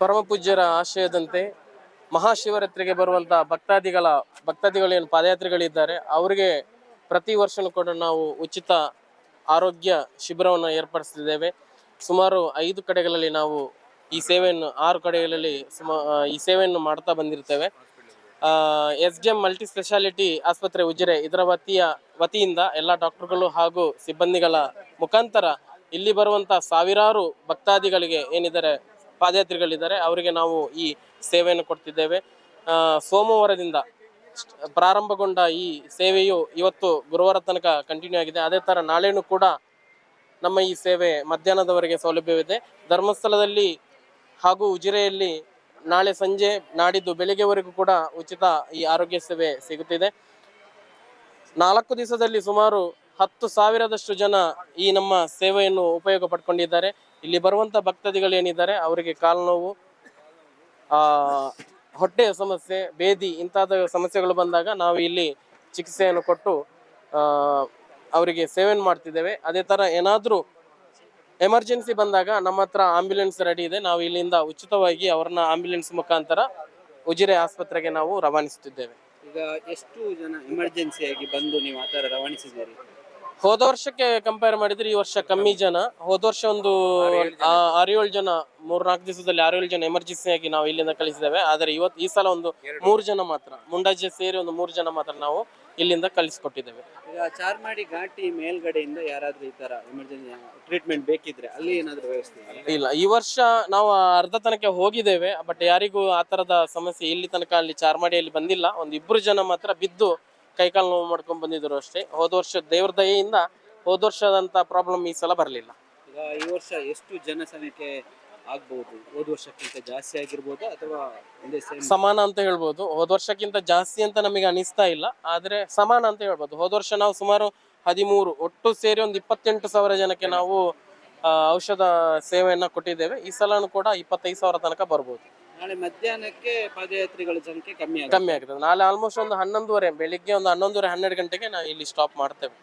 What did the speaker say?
ಪರಮ ಪೂಜ್ಯರ ಆಶಯದಂತೆ ಮಹಾಶಿವರಾತ್ರಿಗೆ ಬರುವಂತಹ ಭಕ್ತಾದಿಗಳ, ಭಕ್ತಾದಿಗಳು ಏನು ಪಾದಯಾತ್ರಿಗಳಿದ್ದಾರೆ, ಅವರಿಗೆ ಪ್ರತಿ ವರ್ಷನೂ ಕೂಡ ನಾವು ಉಚಿತ ಆರೋಗ್ಯ ಶಿಬಿರವನ್ನು ಏರ್ಪಡಿಸ್ತಿದ್ದೇವೆ. ಸುಮಾರು ಐದು ಕಡೆಗಳಲ್ಲಿ ನಾವು ಈ ಸೇವೆಯನ್ನು, ಆರು ಕಡೆಗಳಲ್ಲಿ ಸುಮಾ ಈ ಸೇವೆಯನ್ನು ಮಾಡ್ತಾ ಬಂದಿರ್ತೇವೆ. S G M multi speciality ಆಸ್ಪತ್ರೆ ಉಜಿರೆ ಇದರ ವತಿಯ, ವತಿಯಿಂದ ಎಲ್ಲ ಡಾಕ್ಟರ್ಗಳು ಹಾಗೂ ಸಿಬ್ಬಂದಿಗಳ ಮುಖಾಂತರ ಇಲ್ಲಿ ಬರುವಂತಹ ಸಾವಿರಾರು ಭಕ್ತಾದಿಗಳಿಗೆ ಏನಿದ್ದಾರೆ ಪಾದಯಾತ್ರಿಗಳಿದ್ದಾರೆ, ಅವರಿಗೆ ನಾವು ಈ ಸೇವೆಯನ್ನು ಕೊಡ್ತಿದ್ದೇವೆ. ಸೋಮವಾರದಿಂದ ಪ್ರಾರಂಭಗೊಂಡ ಈ ಸೇವೆಯು ಇವತ್ತು ಗುರುವಾರ ತನಕ ಕಂಟಿನ್ಯೂ ಆಗಿದೆ. ಅದೇ ಥರ ನಾಳೆನೂ ಕೂಡ ನಮ್ಮ ಈ ಸೇವೆ ಮಧ್ಯಾಹ್ನದವರೆಗೆ ಸೌಲಭ್ಯವಿದೆ. ಧರ್ಮಸ್ಥಳದಲ್ಲಿ ಹಾಗೂ ಉಜಿರೆಯಲ್ಲಿ ನಾಳೆ ಸಂಜೆ ನಾಡಿದ್ದು ಬೆಳಿಗ್ಗೆವರೆಗೂ ಕೂಡ ಉಚಿತ ಈ ಆರೋಗ್ಯ ಸೇವೆ ಸಿಗುತ್ತಿದೆ. ನಾಲ್ಕು ದಿವಸದಲ್ಲಿ ಸುಮಾರು ಹತ್ತು ಸಾವಿರದಷ್ಟು ಜನ ಈ ನಮ್ಮ ಸೇವೆಯನ್ನು ಉಪಯೋಗ ಪಡ್ಕೊಂಡಿದ್ದಾರೆ ಇಲ್ಲಿ ಬರುವಂತ ಭಕ್ತಾದಿಗಳು ಏನಿದ್ದಾರೆ ಅವರಿಗೆ ಕಾಲು ನೋವು ಆ ಹೊಟ್ಟೆಯ ಸಮಸ್ಯೆ, ಬೇದಿ ಇಂತಾದ ಸಮಸ್ಯೆಗಳು ಬಂದಾಗ ನಾವು ಇಲ್ಲಿ ಚಿಕಿತ್ಸೆಯನ್ನು ಕೊಟ್ಟು ಅವರಿಗೆ ಸೇವೆಯನ್ನು ಮಾಡ್ತಿದ್ದೇವೆ. ಅದೇ ತರ ಏನಾದರೂ ಎಮರ್ಜೆನ್ಸಿ ಬಂದಾಗ ನಮ್ಮ ಹತ್ರ ಆಂಬ್ಯುಲೆನ್ಸ್ ರೆಡಿ ಇದೆ. ನಾವು ಇಲ್ಲಿಂದ ಉಚಿತವಾಗಿ ಅವ್ರನ್ನ ಆಂಬ್ಯುಲೆನ್ಸ್ ಮುಖಾಂತರ ಉಜಿರೆ ಆಸ್ಪತ್ರೆಗೆ ನಾವು ರವಾನಿಸುತ್ತಿದ್ದೇವೆ. ಈಗ ಎಷ್ಟು ಜನ ಎಮರ್ಜೆನ್ಸಿಯಾಗಿ ಬಂದು ನೀವು ಆ ಥರ ರವಾನಿಸಿದ್ದೀರಿ? ಹೋದ ವರ್ಷಕ್ಕೆ ಕಂಪೇರ್ ಮಾಡಿದ್ರೆ ಈ ವರ್ಷ ಕಮ್ಮಿ ಜನ. ಹೋದ ವರ್ಷ ಒಂದು ಆ, ಆರು ಏಳು ಜನ ಮೂರ್ ನಾಲ್ಕು ದಿವಸದಲ್ಲಿ ಆರೇಳು ಏಳು ಜನ ಎಮರ್ಜೆನ್ಸಿ ಆಗಿ ನಾವು ಇಲ್ಲಿಂದ ಕಳಿಸಿದ್ದೇವೆ. ಆದರೆ ಇವತ್ತು ಈ ಸಲ ಒಂದು ಮೂರು ಜನ ಮಾತ್ರ. ಮುಂಡಾಜೆ ಸೇರಿ ಒಂದು ಮೂರು ಜನ ಮಾತ್ರ ನಾವು ಇಲ್ಲಿಂದ ಕಳಿಸ್ಕೊಟ್ಟಿದ್ದೇವೆ. ಈಗ ಚಾರ್ಮಾಡಿ ಘಾಟಿ ಮೇಲ್ಗಡೆಯಿಂದ ಯಾರಾದ್ರೂ ಈ ತರ ಎಮರ್ಜೆನ್ಸಿ ಟ್ರೀಟ್ಮೆಂಟ್ ಬೇಕಿದ್ರೆ ಅಲ್ಲಿ ಏನಾದ್ರೂ ವ್ಯವಸ್ಥೆ? ಇಲ್ಲ ಈ ವರ್ಷ ನಾವು ಅರ್ಧ ತನಕ ಹೋಗಿದ್ದೇವೆ ಬಟ್ ಯಾರಿಗೂ ಆ ತರದ ಸಮಸ್ಯೆ ಇಲ್ಲಿ ತನಕ ಅಲ್ಲಿ ಚಾರ್ಮಾಡಿಯಲ್ಲಿ ಬಂದಿಲ್ಲ. ಒಂದು ಇಬ್ರು ಜನ ಮಾತ್ರ ಬಿದ್ದು ಕೈಕಾಲು ನೋವು ಮಾಡ್ಕೊಂಡು ಬಂದಿದ್ರು ಅಷ್ಟೇ. ಹೋದ ವರ್ಷ ದೇವ್ರ ದಯೆಯಿಂದ ಹೋದ ವರ್ಷದಂತ ಪ್ರಾಬ್ಲಮ್ ಈ ಸಲ ಬರಲಿಲ್ಲ. ಈಗ ಈ ವರ್ಷ ಎಷ್ಟು ಜನಸಂಖ್ಯೆ ಆಗ್ಬಹುದು ಹೋದ ವರ್ಷಕ್ಕಿಂತ ಜಾಸ್ತಿ ಆಗಿರ್ಬೋದು ಅಥವಾ ಒಂದೇ ಸೇಮ್ ಸಮಾನ ಅಂತ ಹೇಳ್ಬೋದು. ಹೋದ ವರ್ಷಕ್ಕಿಂತ ಜಾಸ್ತಿ ಅಂತ ನಮಗೆ ಅನಿಸ್ತಾ ಇಲ್ಲ. ಆದ್ರೆ ಸಮಾನ ಅಂತ ಹೇಳ್ಬೋದು. ಹೋದ ವರ್ಷ ನಾವು ಸುಮಾರು ಹದಿಮೂರು ಒಟ್ಟು ಸೇರಿ ಒಂದು ಇಪ್ಪತ್ತೆಂಟು ಸಾವಿರ ಜನಕ್ಕೆ ನಾವು ಆ, ಔಷಧ ಸೇವೆಯನ್ನ ಕೊಟ್ಟಿದ್ದೇವೆ. ಈ ಸಲನೂ ಕೂಡ ಇಪ್ಪತ್ತೈದು ಸಾವಿರ ತನಕ ಬರ್ಬೋದು. ನಾಳೆ ಮಧ್ಯಾಹ್ನಕ್ಕೆ ಪಾದಯಾತ್ರಿಗಳ ಸಂಖ್ಯೆ ಕಮ್ಮಿ ಕಮ್ಮಿ ಆಗ್ತದೆ ನಾಳೆ ಆಲ್ಮೋಸ್ಟ್ ಒಂದು ಹನ್ನೊಂದುವರೆ, ಬೆಳಿಗ್ಗೆ ಒಂದು ಹನ್ನೊಂದುವರೆ, ಹನ್ನೆರಡು ಗಂಟೆಗೆ ನಾವು ಇಲ್ಲಿ ಸ್ಟಾಪ್ ಮಾಡ್ತೇವೆ.